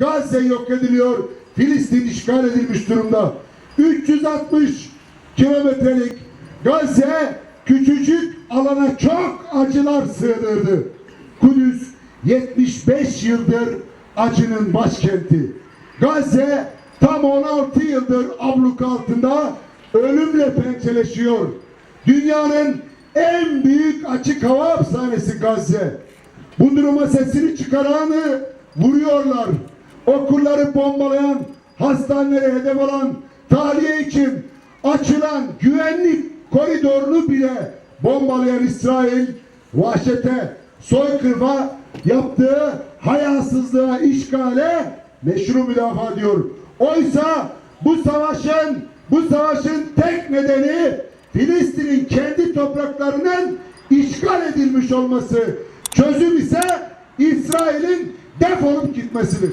Gazze yok ediliyor. Filistin işgal edilmiş durumda. 360 kilometrelik Gazze küçücük alana çok acılar sığdırdı. Kudüs 75 yıldır acının başkenti. Gazze tam 16 yıldır abluk altında ölümle pençeleşiyor. Dünyanın en büyük açık hava hapishanesi Gazze. Bu duruma sesini çıkaranı vuruyorlar. Okulları bombalayan, hastaneleri hedef alan, tahliye için açılan güvenlik koridorunu bile bombalayan İsrail vahşete, soykırıma yaptığı hayasızlığa, işgale meşru müdafaa ediyor. Oysa bu savaşın bu savaşın tek nedeni Filistin'in kendi topraklarının işgal edilmiş olması. Çözüm ise İsrail'in defolup gitmesidir.